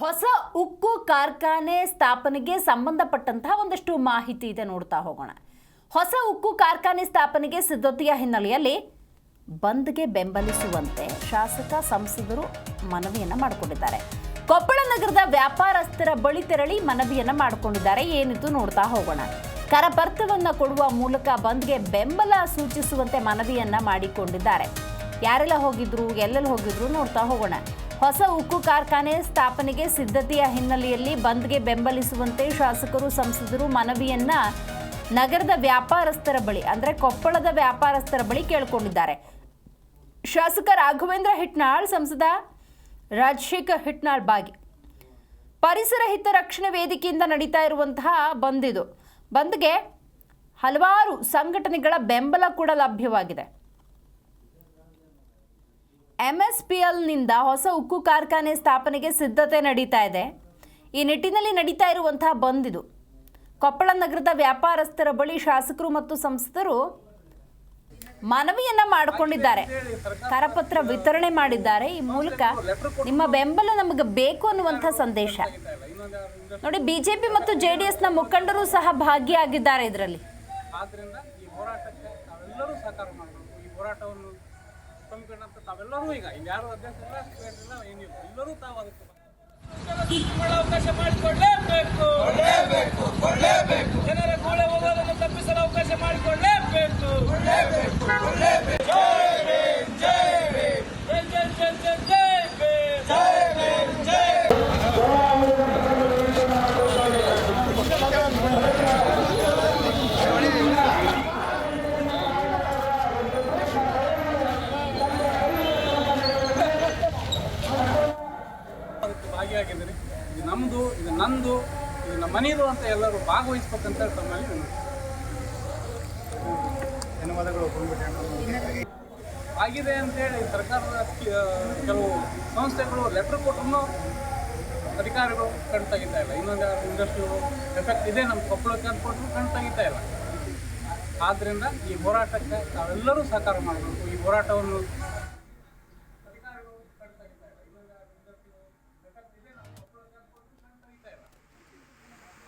ಹೊಸ ಉಕ್ಕು ಕಾರ್ಖಾನೆ ಸ್ಥಾಪನೆಗೆ ಸಂಬಂಧಪಟ್ಟಂತಹ ಒಂದಷ್ಟು ಮಾಹಿತಿ ಇದೆ ನೋಡ್ತಾ ಹೋಗೋಣ. ಹೊಸ ಉಕ್ಕು ಕಾರ್ಖಾನೆ ಸ್ಥಾಪನೆಗೆ ಸಿದ್ಧತೆಯ ಹಿನ್ನೆಲೆಯಲ್ಲಿ ಬಂದ್ಗೆ ಬೆಂಬಲಿಸುವಂತೆ ಶಾಸಕ ಸಂಸದರು ಮನವಿಯನ್ನ ಮಾಡಿಕೊಂಡಿದ್ದಾರೆ. ಕೊಪ್ಪಳ ನಗರದ ವ್ಯಾಪಾರಸ್ಥರ ಬಳಿ ತೆರಳಿ ಮನವಿಯನ್ನ ಮಾಡಿಕೊಂಡಿದ್ದಾರೆ. ಏನಿದು ನೋಡ್ತಾ ಹೋಗೋಣ. ಕರಪರ್ತವನ್ನ ಕೊಡುವ ಮೂಲಕ ಬಂದ್ಗೆ ಬೆಂಬಲ ಸೂಚಿಸುವಂತೆ ಮನವಿಯನ್ನ ಮಾಡಿಕೊಂಡಿದ್ದಾರೆ. ಯಾರೆಲ್ಲ ಹೋಗಿದ್ರು, ಎಲ್ಲೆಲ್ಲಿ ಹೋಗಿದ್ರು ನೋಡ್ತಾ ಹೋಗೋಣ. ಹೊಸ ಉಕ್ಕು ಕಾರ್ಖಾನೆ ಸ್ಥಾಪನೆಗೆ ಸಿದ್ಧತೆಯ ಹಿನ್ನೆಲೆಯಲ್ಲಿ ಬಂದ್ಗೆ ಬೆಂಬಲಿಸುವಂತೆ ಶಾಸಕರು, ಸಂಸದರು ಮನವಿಯನ್ನ ನಗರದ ವ್ಯಾಪಾರಸ್ಥರ ಬಳಿ, ಅಂದ್ರೆ ಕೊಪ್ಪಳದ ವ್ಯಾಪಾರಸ್ಥರ ಬಳಿ ಕೇಳಿಕೊಂಡಿದ್ದಾರೆ. ಶಾಸಕ ರಾಘವೇಂದ್ರ ಹಿಟ್ನಾಳ್, ಸಂಸದ ರಾಜಶೇಖರ್ ಹಿಟ್ನಾಳ್ ಬಾಗಿ. ಪರಿಸರ ಹಿತ ರಕ್ಷಣೆ ವೇದಿಕೆಯಿಂದ ನಡೀತಾ ಇರುವಂತಹ ಬಂದಿದು. ಬಂದ್ಗೆ ಹಲವಾರು ಸಂಘಟನೆಗಳ ಬೆಂಬಲ ಕೂಡ ಲಭ್ಯವಾಗಿದೆ. ಎಂಎಸ್ಪಿಎಲ್ನಿಂದ ಹೊಸ ಉಕ್ಕು ಕಾರ್ಖಾನೆ ಸ್ಥಾಪನೆಗೆ ಸಿದ್ಧತೆ ನಡೀತಾ ಇದೆ. ಈ ನಿಟ್ಟಿನಲ್ಲಿ ನಡೀತಾ ಇರುವಂತಹ ಬಂದ್ ಇದು ಕೊಪ್ಪಳ ನಗರದ ವ್ಯಾಪಾರಸ್ಥರ ಬಳಿ ಶಾಸಕರು ಮತ್ತು ಸಂಸದರು ಮನವಿಯನ್ನ ಮಾಡಿಕೊಂಡಿದ್ದಾರೆ. ಕರಪತ್ರ ವಿತರಣೆ ಮಾಡಿದ್ದಾರೆ. ಈ ಮೂಲಕ ನಿಮ್ಮ ಬೆಂಬಲ ನಮಗೆ ಬೇಕು ಅನ್ನುವಂಥ ಸಂದೇಶ. ನೋಡಿ, ಬಿಜೆಪಿ ಮತ್ತು ಜೆ ಡಿ ಎಸ್ನ ಮುಖಂಡರು ಸಹ ಭಾಗಿಯಾಗಿದ್ದಾರೆ ಇದರಲ್ಲಿ. ಆದ್ರಿಂದ ಅಂತ ತಾವೆಲ್ಲರೂ ಈಗ ಇಲ್ಲಿ ಯಾರು ಅಧ್ಯಕ್ಷರಿಲ್ಲ ಸ್ಟೂಡೆಂಟ್ ಇಲ್ಲ ಏನಿಲ್ಲ. ಎಲ್ಲರೂ ತಾವು ಅದಕ್ಕೆ ಅವಕಾಶ ಮಾಡಿಕೊಡ್ಲೇಬೇಕು ಜನರ ಗೋಳೆ ಹೋಗೋದನ್ನು ತಪ್ಪಿಸಲು ಅವಕಾಶ ಮಾಡಿಕೊಡ್ಲೇಬೇಕು ಜೈ ಭೀಮ್, ಜೈ ಭೀಮ್. ಜೈ ಜೈ ಜೈ ಜೈ ಜೈ ಭೀಮ್. ಭಾಗಿಯಾಗಿದ್ದೀರಿ ಇದು ನಮ್ಮದು ಇದು ನಂದು, ಇದು ನಮ್ಮ ಮನೆಯದು ಅಂತ ಎಲ್ಲರೂ ಭಾಗವಹಿಸ್ಬೇಕಂತ ತಮ್ಮಲ್ಲಿ ಧನ್ಯವಾದಗಳು ಆಗಿದೆ ಅಂತೇಳಿ ಸರ್ಕಾರದ ಕೆಲವು ಸಂಸ್ಥೆಗಳು ಲೆಟರ್ ಕೊಟ್ಟರು ಅಧಿಕಾರಿಗಳು ಕಣ್ ತೆಗಿತಾ ಇಲ್ಲ. ಇನ್ನೊಂದು ಇಂಡಸ್ಟ್ರಿ ಎಫೆಕ್ಟ್ ಇದೆ, ನಮ್ಮ ಕೊಪ್ಪಳಕ್ಕೆ ಅಂತ ಕೊಟ್ಟರು ಕಣ್ ತೆಗಿತಾ ಇಲ್ಲ. ಆದ್ದರಿಂದ ಈ ಹೋರಾಟಕ್ಕೆ ನಾವೆಲ್ಲರೂ ಸಹಕಾರ ಮಾಡಬೇಕು. ಈ ಹೋರಾಟವನ್ನು